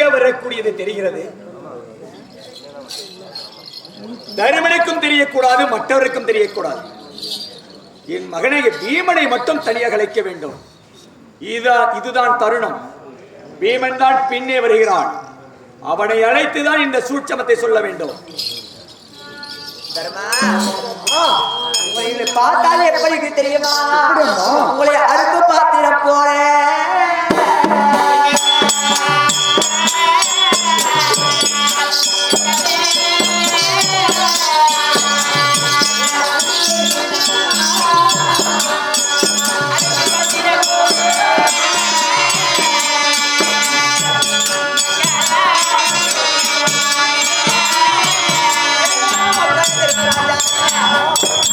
வரிசையாக வரக்கூடியது தெரிகிறது. தருமனுக்கும் தெரியக்கூடாது மற்றவருக்கும் தெரியக்கூடாது. என் மகனை பீமனை மட்டும் தனியாக அழைக்க வேண்டும். இதுதான் இதுதான் தருணம். பீமன் தான் பின்னே வருகிறான். அவனை அழைத்துதான் இந்த சூட்சமத்தை சொல்ல வேண்டும். பார்த்தாலே எப்படி தெரியுமா? உங்களை அறுப்பு பாத்திர போறேன்.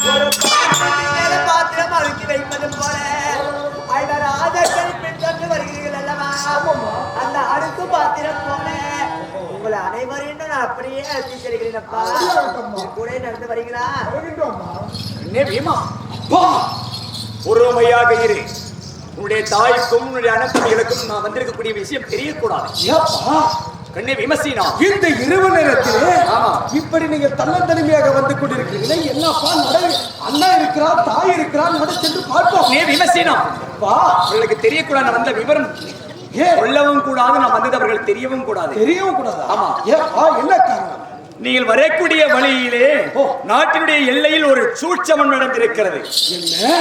ஒரு பாத்திரம் அழுக்கி வைப்பது போல ஐவர் ஆதர்கள் பின்தொன்று வருகிறீர்கள் அல்லவா அந்த அடுக்கு பாத்திரம் போல உங்களை அனைவரையும் நான் அப்படியே அழைத்து செல்கிறேன் கூட நடந்து வருகிறா என்ன பீமா பொறுமையாக இரு. உன்னுடைய தாய்க்கும் உன்னுடைய அனந்தமிகளுக்கும் நான் வந்திருக்கக்கூடிய விஷயம் தெரியக்கூடாது. கண்ணே விமர்சினா இந்த இரவு நேரத்திலே. இப்படி நீங்க தன்னந்தனிமையாக வந்து கொண்டிருக்கிறீங்களே என்னப்பா நட அண்ணா இருக்கிறா தாய் இருக்கிறா நட சென்று பார்ப்போம். நே விமர்சினா வா. அவர்களுக்கு தெரியக்கூடாது வந்த விவரம். சொல்லவும் கூடாது நான் வந்தது தெரியவும் கூடாது. தெரியவும் கூடாது? ஆமா. ஏப்பா என்ன காரணம்? நீங்கள் வரக்கூடிய வழியிலே. நாட்டினுடைய எல்லையில் ஒரு சூழ்ச்சமம் நடந்திருக்கிறது. என்ன?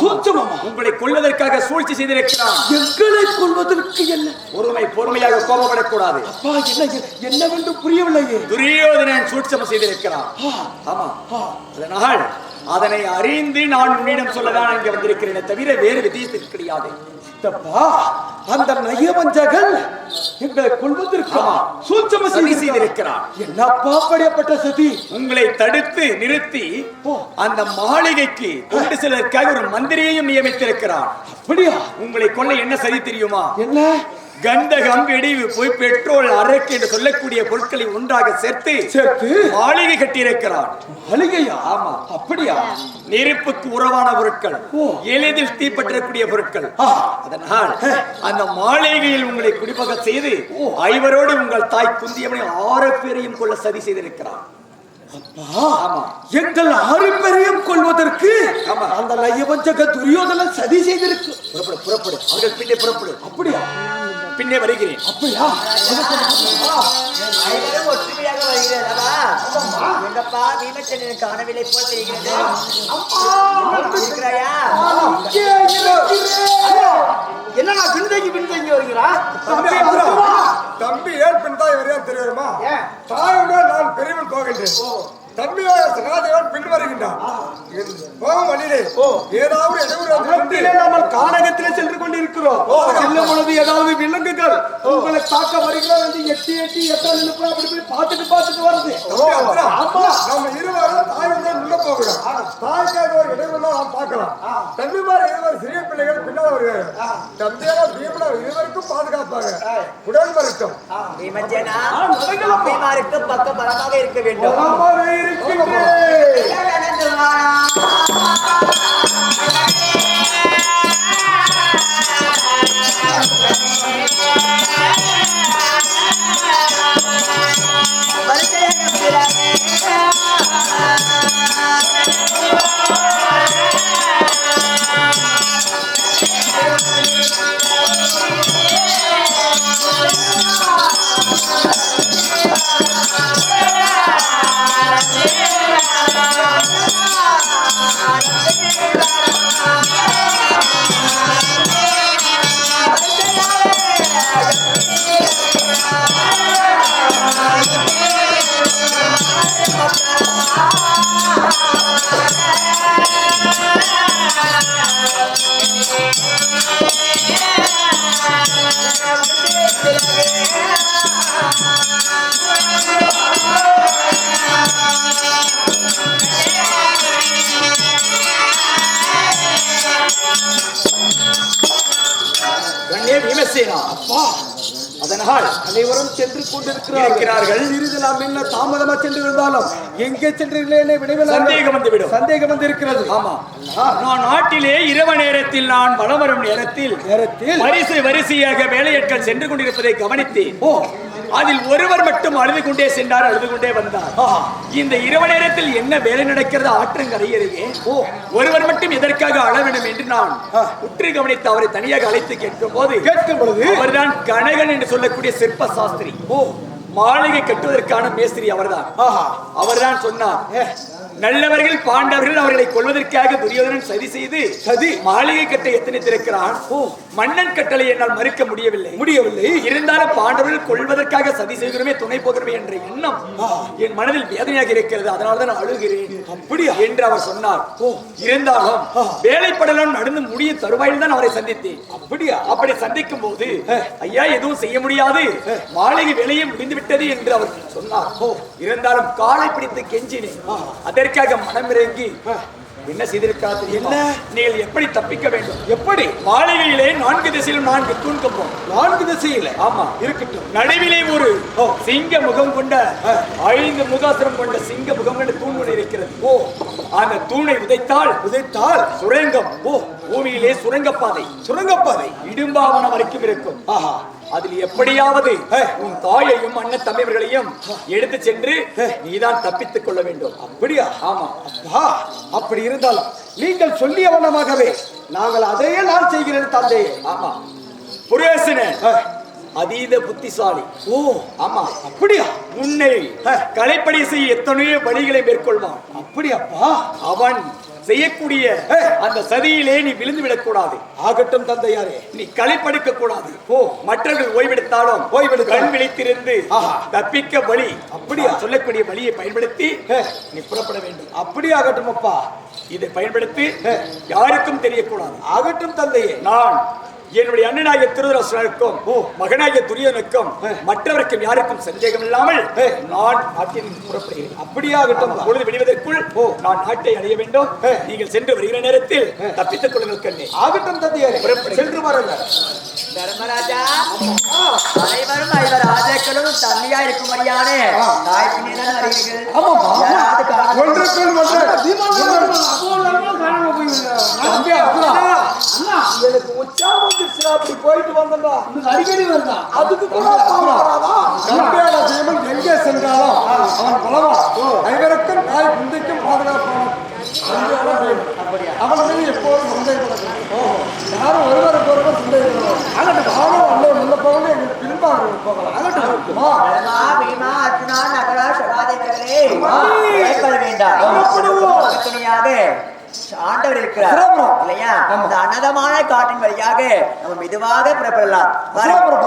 சூட்சமமா உங்களை கொல்வதற்காக சூழ்ச்சி செய்திருக்கிறான். எங்களை கொள்வதற்கு என்ன? பொறுமை பொறுமையாக கோபப்படக்கூடாது. அப்பா என்ன என்னவென்று புரியவில்லையே. துரியோதனன் சூட்சமம் செய்திருக்கிறான். ஆமா. அதனால் அதனை அறிந்து நான் உன்னிடம் சொல்லதான் இங்க வந்திருக்கிறேனே தவிர வேறு விதயத்திற்கு கிடையாது. சித்தப்பா அந்த நயவஞ்சகன் எங்களை கொள்வதற்கு ஆமா. சூட்சம சதி செய்திருக்கிறார் செய்திருக்கிறான். என்னப்பா படியப்பட்ட சதி? உங்களை தடுத்து நிறுத்தி. அந்த மாளிகைக்கு கொண்டு செல்வதற்காக ஒரு மந்திரியையும் நியமித்திருக்கிறான். அப்படியா? உங்களை கொல்ல என்ன சதி தெரியுமா? என்ன? கந்தகம் வெடிவு போய் பெட்ரோல் அரக்கு என்று சொல்லக்கூடிய பொருட்களை ஒன்றாக சேர்த்து சேர்த்து மாளிகை கட்டியிருக்கிறான் அழுகையா ஆமா. அப்படியா? நெருப்புக்கு உறவான பொருட்கள். எளிதில் தீப்பற்றக்கூடிய பொருட்கள். அதனால் அந்த மாளிகையில் உங்களை குடிபக செய்து ஐவரோடு உங்கள் தாய் குந்தியவனை ஆறு பேரையும் கொள்ள சதி செய்திருக்கிறார். எங்கள் ஆறு பேரையும் கொள்வதற்கு. அந்த நயவஞ்சக துரியோதன சதி செய்திருக்கு. புறப்படு புறப்படு. அவர்கள் பின்னே புறப்படு. அப்படியா? பின்னே வருகிறேன். அப்படியா? ஒற்றுமையாக அல்லவா எங்கப்பா பீமச்சந்திரன் காணவில்லை போல் தெரிகிறது. இருக்கிறாயா? என்னடா பின்தங்கி பின்தங்கி வருகிறா? தம்பி ஏன் பின் தாய் வரையா தெரியுமா? தாயுடன் நான் பெரியவன் போகின்றேன். தம்பியோட சகாதேவன் பின் வருகின்றான் என் போகும் வழியிலே ஏதாவது இடையூறு நாமல் கானகத்திலே சென்று கொண்டிருக்கிறோம். செல்லும் பொழுது ஏதாவது விலங்குகள் உங்களை தாக்க வருகிறோம் எட்டி எட்டி எத்தனை அப்படி போய் பார்த்துட்டு பார்த்துட்டு வருது ஆமா. நம்ம தாய்க்காக ஒரு இடையூறு நாம் பார்க்கலாம். தம்பிமார் இருவர் சிறிய பிள்ளைகள் பின்னால் வருகிறார்கள் தம்பியார பீமனா இருவருக்கும் பாதுகாப்பாங்க உடன் பக்கம் பலமாக இருக்க வேண்டும். ஆமாவே இருக்கின்றேன் கண்ணே அதனால் அனைவரும் சென்று கொண்டிருக்கிறார்கள். சிறிது நாம் என்ன தாமதமா சென்று இருந்தாலும் எங்கே சென்றீர்களே விடைவில் சந்தேகம் வந்துவிடும். சந்தேகம் வந்து இருக்கிறது ஆமா நான் நாட்டிலே இரவு நேரத்தில் நான் வலம் வரும் நேரத்தில் நேரத்தில் வரிசை வரிசையாக வேலையாட்கள் சென்று கொண்டிருப்பதை கவனித்தேன். ஓ. அதில் ஒருவர் மட்டும் அழுது கொண்டே சென்றார் அழுது கொண்டே வந்தார். இந்த இரவு நேரத்தில் என்ன வேலை நடக்கிறது ஆற்றங்கரை அருகே ஓ. ஒருவர் மட்டும் எதற்காக அழ வேண்டும் என்று நான் உற்று கவனித்து அவரை தனியாக அழைத்து கேட்கும் போது கேட்கும் பொழுது? அவர்தான் கனகன் என்று சொல்லக்கூடிய சிற்ப சாஸ்திரி. ஓ. மாளிகை கட்டுவதற்கான மேஸ்திரி அவர்தான். ஆஹா. அவர்தான் சொன்னார் நல்லவர்கள் பாண்டவர்கள் அவர்களை கொல்வதற்காக துரியோதனன் சதி செய்து சதி. மாளிகை கட்ட எத்தனைத்திருக்கிறான்? மன்னன் கட்டளை என்னால் மறுக்க முடியவில்லை. முடியவில்லை. இருந்தாலும் பாண்டவர்கள் கொள்வதற்காக சதி செய்கிறோமே துணை போகிறோமே என்ற எண்ணம் என் மனதில் வேதனையாக இருக்கிறது. அதனால தான் அழுகிறேன். அப்படியா? என்று அவர் சொன்னார். இருந்தாலும் வேலைப்படலாம் நடந்து முடிய தருவாயில் தான் அவரை சந்தித்தேன். அப்படியா? அப்படி சந்திக்கும் போது ஐயா எதுவும் செய்ய முடியாது. மாளிகை வேலையே முடிந்து விட்டது என்று அவர் சொன்னார். இருந்தாலும் காலை பிடித்து கெஞ்சினேன். அதற்காக மனமிறங்கி என்ன செய்திருக்காது என்ன? நீங்கள் எப்படி தப்பிக்க வேண்டும்? எப்படி? மாளிகையிலே நான்கு திசையிலும் நான்கு தூண் கம்பம் நான்கு திசையில? ஆமா. இருக்கட்டும். நடுவிலே ஒரு சிங்க முகம் கொண்ட ஐந்து முகாசுரம் கொண்ட சிங்க முகம் கொண்ட தூண் ஒன்று இருக்கிறது. ஓ. அந்த தூணை உதைத்தால் உதைத்தால் சுரங்கம் ஓ பூமியிலே சுரங்கப்பாதை சுரங்கப்பாதை இடும்பாவனம் வரைக்கும் இருக்கும். ஆஹா அதில் எப்படியாவது உன் தாயையும் அண்ணன் தம்பியவர்களையும் எடுத்து சென்று நீதான் தப்பித்துக் கொள்ள வேண்டும். அப்படியா? ஆமா. அப்பா அப்படி இருந்தாலும் நீங்கள் சொல்லிய வண்ணமாகவே நாங்கள் அதையே நான் செய்கிறேன் தந்தையே ஆமா. புரேசன அதீத புத்திசாலி. ஓ ஆமா. அப்படியா? உன்னை கலைப்படி செய்ய எத்தனையோ வழிகளை மேற்கொள்வான். அப்படியாப்பா? அவன் செய்யக்கூடிய அந்த சதியிலே நீ விழுந்து விடக்கூடாது ஆகட்டும் தந்தையாரே. நீ களைப்படுக்க கூடாது ஓ. மற்றவர்கள் ஓய்வெடுத்தாலும் ஓய்வெடுக்க. கண் விழித்திருந்து. தப்பிக்க வழி அப்படியா? சொல்லக்கூடிய வழியை பயன்படுத்தி. நீ புறப்பட வேண்டும். அப்படி ஆகட்டும் அப்பா இதை பயன்படுத்தி யாருக்கும் தெரியக்கூடாது. ஆகட்டும் தந்தையே. நான் என்னுடைய அண்ணனாகிய திருதராசனுக்கும் மகனாகிய துரியனுக்கும் மற்றவருக்கும் யாருக்கும் சந்தேகம் இல்லாமல் நான் நாட்டில் புறப்படுகிறேன். அப்படியாகட்டும் பொழுது விடுவதற்குள் நான் நாட்டை அடைய வேண்டும். நீங்கள் சென்று வருகிற நேரத்தில் தப்பித்துக் கொள்ளுங்கள் கண்ணே. ஆகட்டும் தந்தையாரே. சென்று வாருங்கள். தர்மராஜா அனைவரும் ஐவர் ராஜாக்களும் இருக்கும்படியான எனக்கு உற்சாகம் வந்துருச்சுடா, அப்படி போயிட்டு வந்தேன்டா. அடிக்கடி வருதா அதுக்கு கூட? தம்பியான பீமன் எங்கே சென்றாலும் அவன் பலவான் ஐவருக்கும் தாய் குந்தைக்கும் பாதுகாப்பான். அவன் மீது எப்போதும் சந்தேகப்படக்கூடாது யாரும் ஒருவருக்கு ஒருவர் சந்தேகப்படக்கூடாது நானும் அண்ணன் முன்ன போகணும் எங்களுக்கு பின்பாக போகலாம். பயப்பட வேண்டாம். பக்கத்துணையாக ஆண்டவர் இருக்கிறார். இல்லையா? இந்த அன்னதமான காட்டின் வழியாக நம்ம மெதுவாக புறப்படலாம். வாருங்கள்.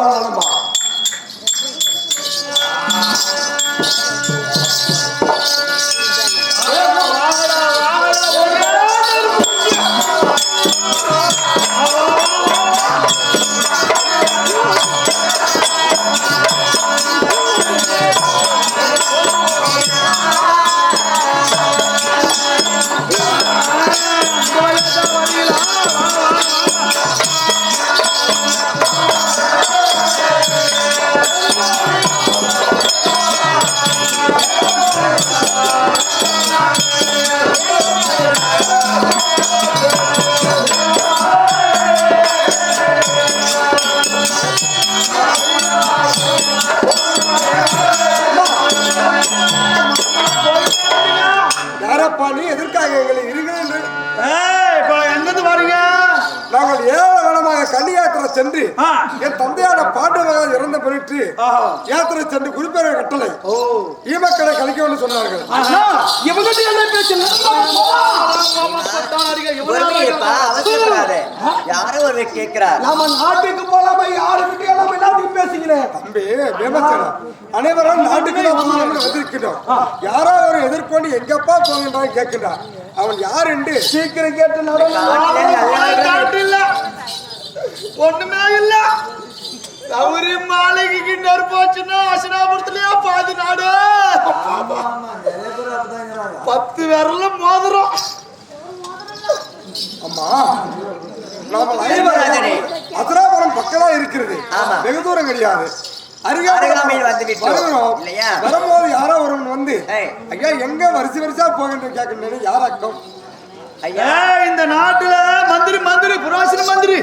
பிறகு யாத்திரை சென்று குறிப்பேற கட்டளை. ஈமக்களை கழிக்கணும்னு சொன்னார்கள். யாரோ ஒருவர் கேட்கிறார். நாம நாட்டுக்கு போலாமா? யாருக்கிட்ட எல்லாத்தையும் தம்பி அனைவரும் நாட்டுக்கு வந்திருக்கிறோம் யாரோ ஒரு எதிர்கொண்டு எங்கப்பா போகின்றான் கேட்கின்றான் அவன் யார் என்று சீக்கிரம் கேட்டு நல்ல ஒண்ணுமே இல்ல. கௌரி மாளிகைக்கு நெருப்பு வச்சுன்னா அசனாபுரத்துலயே? பாதி நாடு பத்து விரலும் மோதிரம். தர்மராஜனே. அசராபுரம் பக்கமா இருக்கிறது. ஆமா. வெகு தூரம் கிடையாது? வரும்போது யாரோ ஒருவன் வந்து. ஐயா எங்க வரிசை வரிசா போகின்ற கேட்கின்றேன் யாராக்கம் ஐயா இந்த நாட்டுல மந்திரி மந்திரி புரோசன மந்திரி.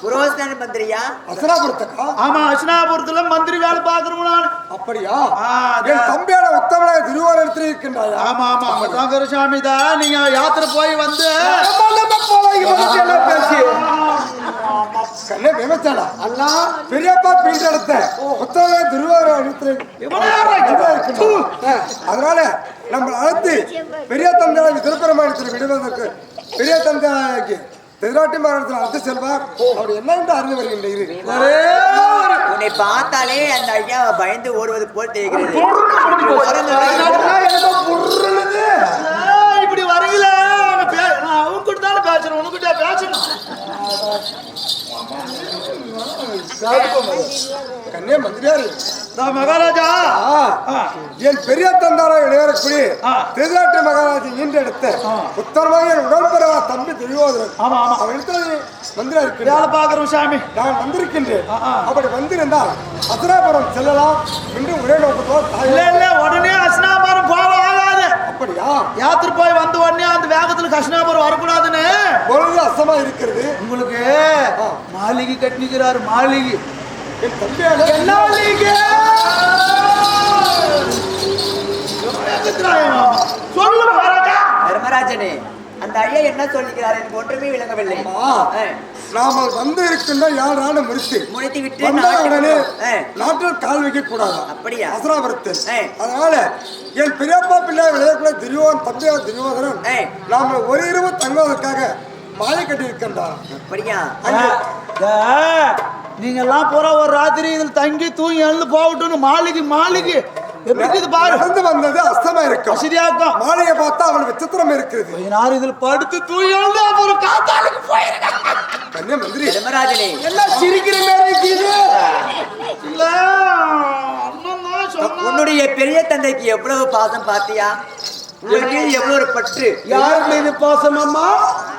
புரோசன மந்திரியா அசராபுரத்தக்கா ஆமா அஸ்னாபுரத்துல மந்திரி வேலை பாக்குறோம் நான் அப்படியா என் தம்பியான உத்தமனாக திருவாரூரத்தில் இருக்கின்றாயா ஆமா ஆமா தான் நீங்க யாத்திரை போய் வந்து கண்ணே விமச்சாடா அண்ணா பெரியப்பா பீண்ட இடத்த உத்தமனாக திருவாரூரத்தில் அதனால நம்ம அழைத்து பெரிய தந்தையாக திருப்பரமாயணத்தில் விடுவதற்கு பெரிய தந்தையாகி தெதிராட்டி மாநிலத்தில் அழைத்து செல்வார் அவர் என்ன என்று அறிந்து வருகின்றீர்கள் உன்னை பார்த்தாலே அந்த ஐயா பயந்து ஓடுவது போல் தெரிகிறது ஏய், இப்படி வரீங்களே நான் பே- நான் அவங்க பேசுறேன் உனக்கிட்ட பேசணும் கண்ணே மந்திரியாரு நான் மகாராஜா! ஆ, என் பெரிய தந்தாரா இளையரக்குடி. திருநாட்டு மகாராஜி ஈண்டெடுத்த உத்தரமாக என் உடன்பெறவா தம்பி ஆமா அவன் இடத்துல மந்திரா வேலை பாக்குறோம் சாமி நான் வந்திருக்கின்றேன். அப்படி வந்திருந்தால் அசுராபுரம் செல்லலாம் என்று ஒரே நோக்கத்தோடு இல்ல உடனே அஸ்னாபுரம் போக ஆகாது அப்படியா? யாத்திரை போய் வந்த உடனே அந்த வேகத்துல கஷ்ணாபுரம் வரக்கூடாதுன்னு. பொழுது அசமா இருக்கிறது. உங்களுக்கு மாளிகை கட்டிக்கிறாரு மாளிகை. சொல்லு மகாராஜா. தர்மராஜனே அந்த ஐயா என்ன சொல்லுகிறார் எனக்கு ஒன்றுமே விளங்கவில்லை. நாம வந்து இருக்கின்ற யாரான முடித்து முடித்து விட்டு உடனே. நாட்டில் கால் வைக்க கூடாது அப்படியா? அசுராபுரத்தில். அதனால என் பெரியப்பா பிள்ளை விளையாட துரியோதன் தம்பியா துரியோதனன் ஆ. நாம ஒரு இரவு தங்குவதற்காக மாலை கட்டி இருக்கின்றார் அப்படியா நீங்க எல்லாம் பூரா ஒரு ராத்திரி இதில் தங்கி தூங்கி எழுந்து போகட்டும்னு மாளிகை மாளிகை. நடந்து வந்தது அஸ்தமா இருக்கும் சரியாக்கும் மாலையை பார்த்தா அவள் விசித்திரம் இருக்கிறது யார் இதில் படுத்து தூங்கி அப்புறம் காத்தாலுக்கு போயிருக்கேன் தர்மராஜனே எல்லாம் சிரிக்கிற மாதிரி இருக்குது இல்ல உன்னுடைய பெரிய தந்தைக்கு எவ்வளவு பாசம் பாத்தியா உங்கள் மீது எவ்வளவு பற்று. யார் மீது பாசம் அம்மா?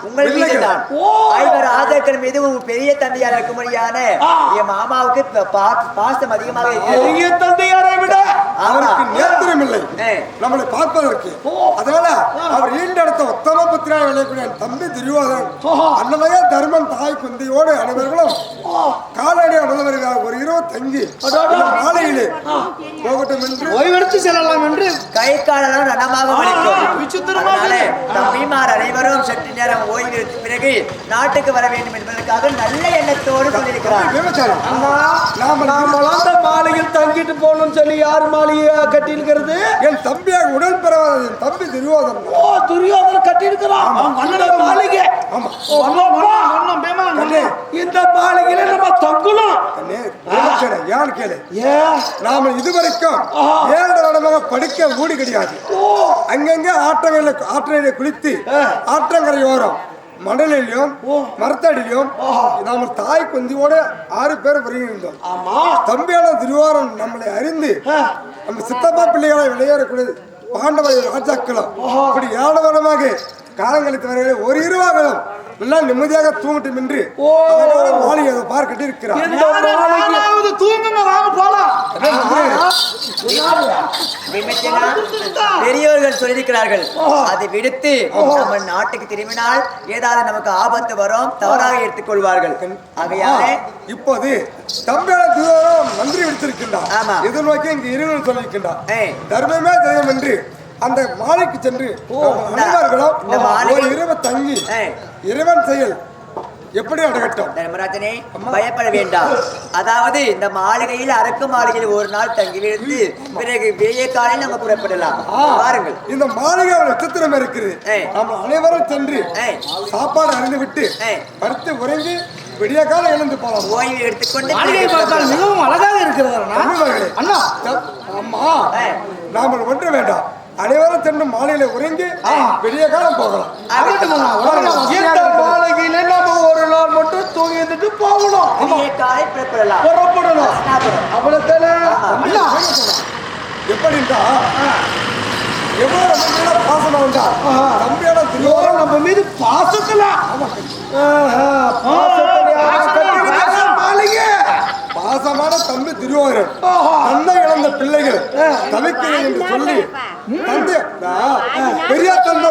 உங்கள் மீது தான் ஓ. ஐவர் ஆதர்கள் மீது பெரிய தந்தையார் இருக்கும்படியான. என் மாமாவுக்கு பாசம் அதிகமாக பெரிய தந்தையாரை விட அவருக்கு. நேத்திரம் இல்லை. நம்மளை பார்ப்பதற்கு. அதனால அவர் ஈண்டெடுத்த உத்தம புத்திரா விளையக்கூடிய என் தம்பி துரியோதன் ஓஹோ. அண்ணனையே தர்மன் தாய் குந்தியோடு அனைவர்களும் காலடி அனுபவர்கள் ஒரு இரவு தங்கி மாலையிலே போகட்டும் என்று ஓய்வெடுத்து செல்லலாம் என்று கை காலெல்லாம் ரணமாக அதனால. தம்பிமார் அனைவரும் சற்று நேரம் ஓய்வு பிறகு நாட்டுக்கு வர வேண்டும் என்பதற்காக நல்ல எண்ணத்தோடு சொல்லியிருக்கிறார். நாம மாளிகையில் தங்கிட்டு போகணும்னு சொல்லி யார் மாளிகையை கட்டியிருக்கிறது? என் தம்பியாக உடல் பெறவாத என் தம்பி துரியோதன். ஓ துரியோதன கட்டியிருக்கிறான். மாளிகை. இந்த மாளிகையில நம்ம தங்கணும் ஏன்னு கேளு. நாம இதுவரைக்கும். ஏழு படிக்க ஊடி கிடையாது அங்கங்க ஆற்றங்கரையில ஆற்றங்கரையில குளித்து. ஆற்றங்கரையோரம் மணலிலும் ஓ. மரத்தடியிலும். நாம தாய் குந்தியோட ஆறு பேர் வருகின்றோம் ஆமா தம்பியான திருவாரன் நம்மளை அறிந்து. நம்ம சித்தப்பா பிள்ளைகளை விளையாடக்கூடியது பாண்டவ ராஜாக்களும். இப்படி ஏழு காலங்களித்து வருகிற ஒரு இருவாகளும் எல்லாம் நிம்மதியாக தூங்கட்டும் என்று மாளிகை அதை இருக்கிறார். தூங்குங்க வாங்க போலாம். விமர்சனா, பெரியவர்கள் சொல்லியிருக்கிறார்கள் அதை விடுத்து நம்ம நாட்டுக்கு திரும்பினால் ஏதாவது நமக்கு ஆபத்து வரும் தவறாக எடுத்துக்கொள்வார்கள். ஆகையாலே இப்போது தம்பியான திருவாரன் மந்திரி விடுத்திருக்கின்றார். ஆமா. எதிர்நோக்கி இங்கு இருவன் சொல்லியிருக்கின்றார். தர்மமே தெய்வம் என்று அந்த மாலைக்கு சென்று அனைவர்களும் ஒரு இரவு தங்கி. இறைவன் செயல். எப்படி அடகட்டும்? தர்மராஜனே பயப்பட வேண்டாம். அதாவது இந்த மாளிகையில் அரக்கு மாளிகையில் ஒரு நாள் தங்கி விழுந்து பிறகு விடிய காலையில் நம்ம புறப்படலாம். பாருங்கள். இந்த மாளிகை நட்சத்திரம் இருக்குது. நம்ம அனைவரும் சென்று. சாப்பாடு அறிந்து விட்டு. படுத்து உறங்கி விடிய காலம் எழுந்து போலாம். ஓய்வு எடுத்துக்கொண்டு மாளிகை பார்த்தால். மிகவும் அழகாக இருக்கிறது அண்ணா. ஏய். நாமல் ஒன்று வேண்டாம். அனைவரும் சென்று மாலையில உறங்கி விடிய காலம் போகலாம். மாளிகையில நம்ம ஒரு நாள் மட்டும் தூங்கி இருந்துட்டு போகணும். புறப்படணும். அவ்வளவுதானே? எப்படின்னா எவ்வளவு பாசமா உண்டா இவரும் நம்ம மீது பாசத்துல. ஆஹா, பாசத்துல பாசமான தம்பி திருவாரன் ஆஹா. தந்தை இழந்த பிள்ளைகள். தவிக்கிறேன் என்று சொல்லி. தந்தை பெரிய தந்தை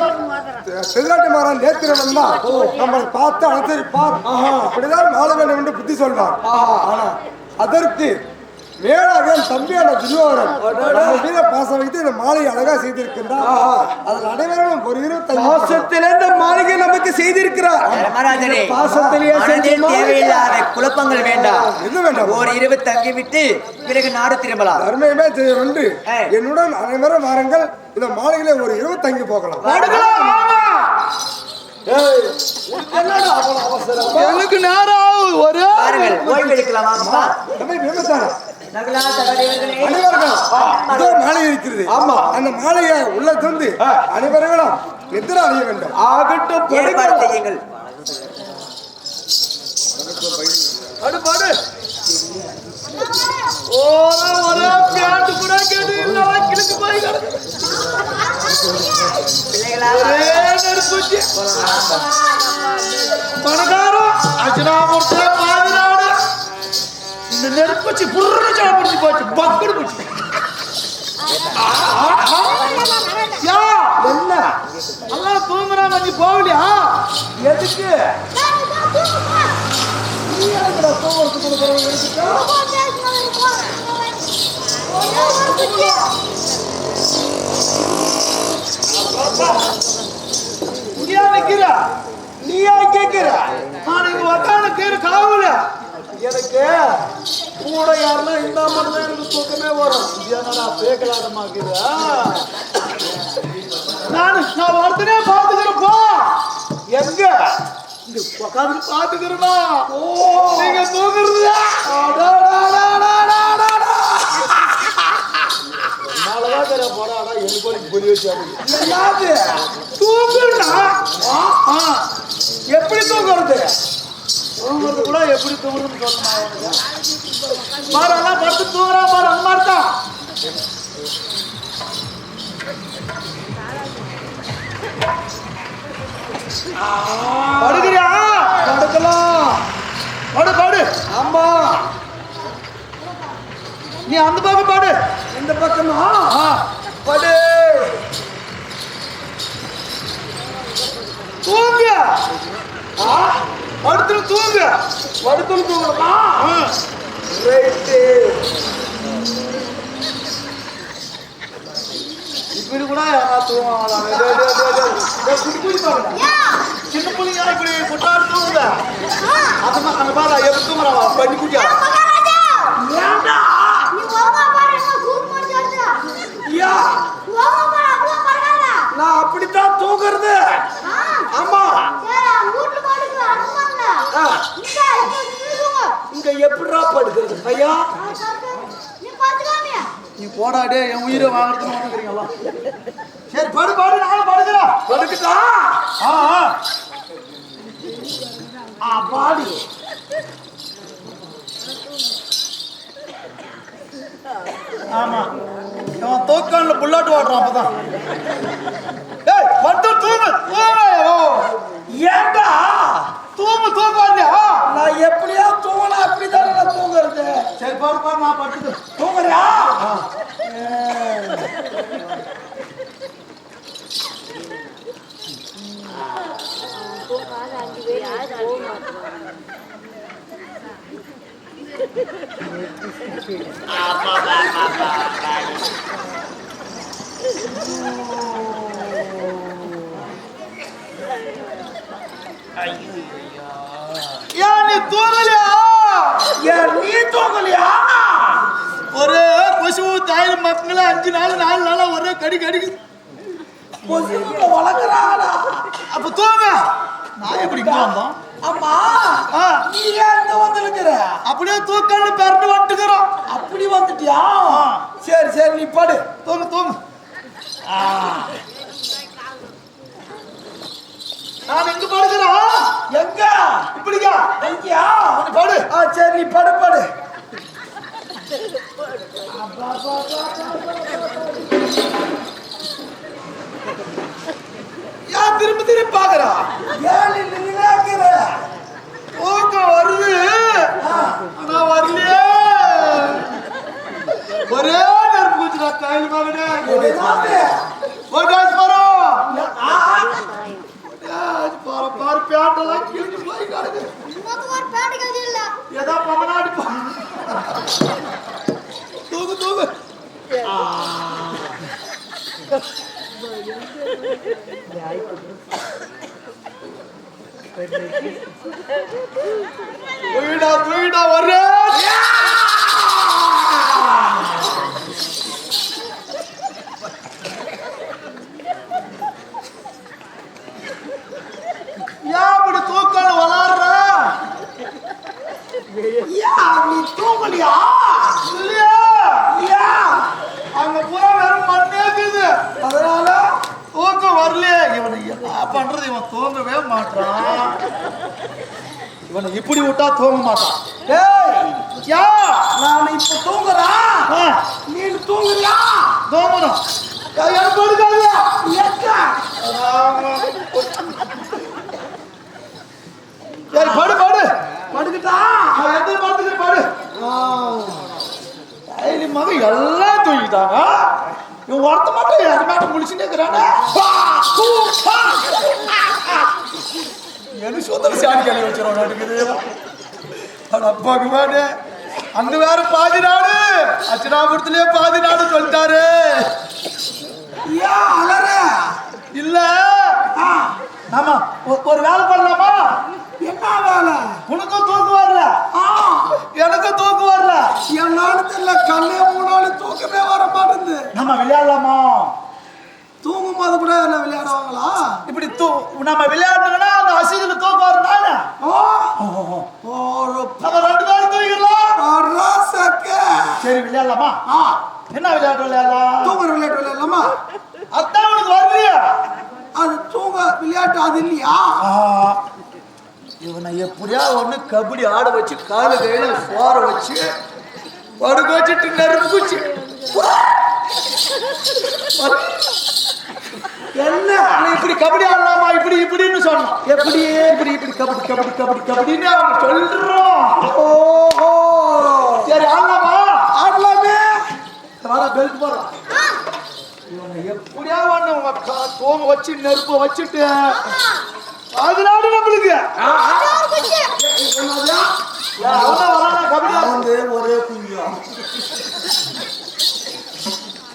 திருநாட்டு மாறன் நேத்திரவன் தான் நம்மளை பார்த்து அனுசரிப்பார் அப்படிதான் வாழ வேண்டும் என்று புத்தி சொல்வார். ஆனா அதற்கு மேலாக என் தம்பியான துரியோதனன். மீத பாசம் வைத்து இந்த மாலையை அழகா செய்திருக்கின்றார் அதில் அனைவரும் ஒரு இரு தங்கி பாசத்திலே இந்த மாளிகை நமக்கு செய்திருக்கிறார். தேவையில்லாத குழப்பங்கள் வேண்டாம். என்ன வேண்டாம்? ஒரு இரவு தங்கிவிட்டு பிறகு நாடு திரும்பலாம். ஏய். என்னுடன் அனைவரும் வாருங்கள். இந்த மாலையில ஒரு இரவு தங்கி போகலாம்? எனக்கு நேரம். ஒரே ஓய்வு எடுக்கலாமா அம்மா மாலை இருக்கிறது ஆமா. அந்த மாலையை உள்ள தந்து அனைவர்களும் நித்திர வேண்டும் ஆகட்டும். செய்யுங்கள். ஓரா, ஒரே கூட கேட்டு போய் கிடக்கு. ஒரே. இந்த நெருப்புச்சி புர்ருன்னு சாப்பிடுச்சு போச்சு. பக்குனு போச்சு. ஆ. யா, என்ன? நீ போகலையா? எதுக்கு? இங்கேயா நீயா கேட்கிற நான் இங்க உக்காந்து கீழே காவல எனக்கு கூட யாருன்னா இந்த தான் எனக்கு தூக்கமே வரும். என்னடா பேக்கலாட்டமாக்குதா நான் நான் ஒருத்தனே பார்த்துக்கிறேன் போ எங்க? இங்க உட்காந்து பார்த்துக்கிறேனா. ஓ நீங்க ஆ, எப்படி தூங்குறது? தூங்குறது கூட எப்படி தூங்குறதுன்னு சொல்லணும் பாரு எல்லாம் படுத்து தூங்குறான் பாரு அந்த மாதிரி தான் படுக்கிறியா? படுக்கலாம். படு படு. ஆமா நீ அந்த பக்கம் பாடு. இந்த பக்கமா? ஆ படு. தூங்கு. ஆ, படுத்துட்டு தூங்கு படுத்துன்னு தூங்கலாமா. ரைட்டு இப்படி கூட பாருங்க. சின்ன பிள்ளைங்க இப்படி கொட்டாடு தூங்குது அந்த மா- அந்த பாரு எப்படி தூங்குறாவா பண்ணி குட்டியா? ஐயா நான் அப்படித்தான் தூங்குறது. ஆமா இங்க எப்படிடா படுக்கிறது? ஐயா. நீ போடா டே என் உயிரை வாங்குறதுன்னு வந்துக்கிறீங்களா சரி படு படு நானும் படுக்கிறேன். படுக்குதா ஆ பாடி. ஆமா. இவன் தூக்கான்ல புல்லாட்டு ஓடுறான் அப்பதான் டேய் படுத்து தூங்கு தூங்கு ஓ ஏன்டா தூங்கு தூக்காண்டியா நான் எப்படியா தூங்கலாம் அப்படிதானே நான் தூங்குறது சரி பாரு படுத்து தூங்குறியா? ஏன் நீ தூங்கலையா? ஏன் நீ தூங்கலையா? ஒரே கொசு தாயில் மக்கங்கள அஞ்சு நாள் நாலு நாளா ஒரே கடி கடிக்கு. கொசுவுல வளர்க்குறாங்களா அப்ப தூங்க. நான் எப்படி இங்க வந்தோம் அம்மா நீ ஏன் இங்க வந்துருக்கிற அப்படியே தூக்கான்னு பிறண்டு வந்துக்கிறோம். அப்படி வந்துட்டியா? சரி சரி நீ படு. தூங்கு தூங்கு. நான் எங்க படுக்கிறோம்? எங்க? இப்படிக்கா எங்கயா? படு. ஆ சரி நீ படு படு. ஏன் திரும்ப திரும்ப பாக்குறா நீ நின்னுக்கிற தூக்கம் வருது. ஆனா வரலையே. ஒரே நெருப்பு குச்சிடா தாயில் மகனே ஓட்டாச்சு மரம் பாரு. பாரு பேட்டெல்லாம் கிழிஞ்சு போய் கிடக்கு. ஏதா பமநாடி பா தூக்கு தூக்கு தூயிடா தூயிடா ஒரே ஏன் இப்படி தூக்கல வளர்ற ஏன் நீ தூங்கலையா இல்லையா ஏன் அங்க பூரா வெறும் மண்ணே இருக்குது அதனால தூக்கம் வரலையே இவனை என்ன பண்றது இவன் தூங்கவே மாட்டான் இவனை இப்படி விட்டா தூங்க மாட்டான் யா நான் இப்ப தூங்குறேன் நீ தூங்குறியா? தூங்கணும் எனக்கு எங்க சரி படு படு. படுக்கிட்டா? எந்த படுத்துக்கிறேன் படு. டெய்லி மகன் எல்லாம் தூங்கிட்டாங்க. இவன் ஒருத்த மட்டும் யாரு மேடம் முடிச்சுட்டே இருக்கிறானே. எனக்கு சுத்தம் சாணி கழுவி வச்சிருவோம் நடக்குது. அப்பாக்கு மாட்டே அங்க வேற பாதி நாடு. அச்சனாபுரத்திலே பாதி நாடு சொல்லிட்டாரு. ஏன் அலற. இல்ல. ஆமா ஒரு வேலை பண்ணலாமா? என்ன வேலை? உனக்கும் தூக்கு வரல. ஆ. எனக்கும் தூக்கு வரல. என்னால தெரியல கண்ணே மூணாலும் தூக்கமே வர மாட்டேங்குது. நம்ம விளையாடலாமா? தூங்கும் போது கூட என்ன விளையாடுவாங்களா? இப்படி தூ நம்ம விளையாடணுங்கன்னா அந்த அசிங்கல தூக்கம் வருந்தானே ஓ ஒரு நம்ம ரெண்டு பேரும் தூக்கிடலாம் ராசக்க சரி விளையாடலாமா ஆ என்ன விளையாட்டு விளையாடலாம் தூங்குற விளையாட்டு விளையாடலாமா? அதான் உனக்கு வரலையா? அது தூங்க விளையாட்டு அது இல்லையா? இவனை எப்படியா ஒண்ணு கபடி ஆட வச்சு காலு கையில சோற வச்சு படுக்க வச்சுட்டு நெருப்பு குச்சி என்ன இப்படி கபடி ஆடலாமா? இப்படி இப்படின்னு சொன்னான். எப்படி இப்படி இப்படி கபடி கபடி கபடி கபடின்னு அவன் சொல்றான். ஓஹோ. சரி ஆடலாமே? பெல்ட் போடுறான் இவனை எப்படியா உங்க கா- தூங்க வச்சு நெருப்ப வச்சுட்டு அதனால நம்மளுக்கு. வந்து ஒரே குஞ்சம்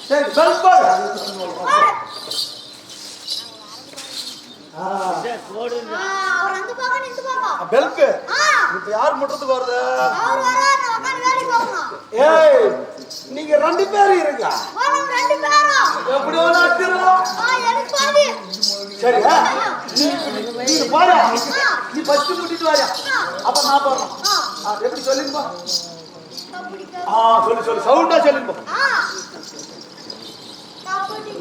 சரி பெல்ட் போடு. அவர் அந்த பக்கம் இந்த பக்கம் பெல்ட் ஆ. இப்ப யார் முட்டத்துக்கு வருது? ஏய் நீங்க ரெண்டு பேரும் இருங்க. போனோம் ரெண்டு பேரும். எப்படி பாதி. சரியா? நீ நீ பாரு நீ ஃபர்ஸ்ட் முட்டிட்டு வாயா அப்ப நான் போறேன் எப்படி சொல்லுங்கப்பா? கபடி ஆ சொல்லு சொல்லு. சவுண்டா சொல்லுங்க ஆ. கபடி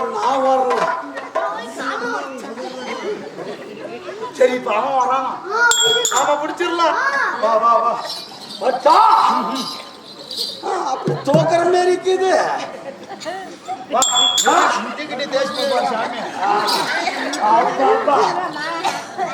நான் வர்றேன். சரி இப்ப அவன் வரான். நாம பிடிச்சிடலாம். வா வா வா. வச்சா அப்படி தோக்கிற மாதிரி இருக்குது. வா சாமி. அப்பா அப்பா.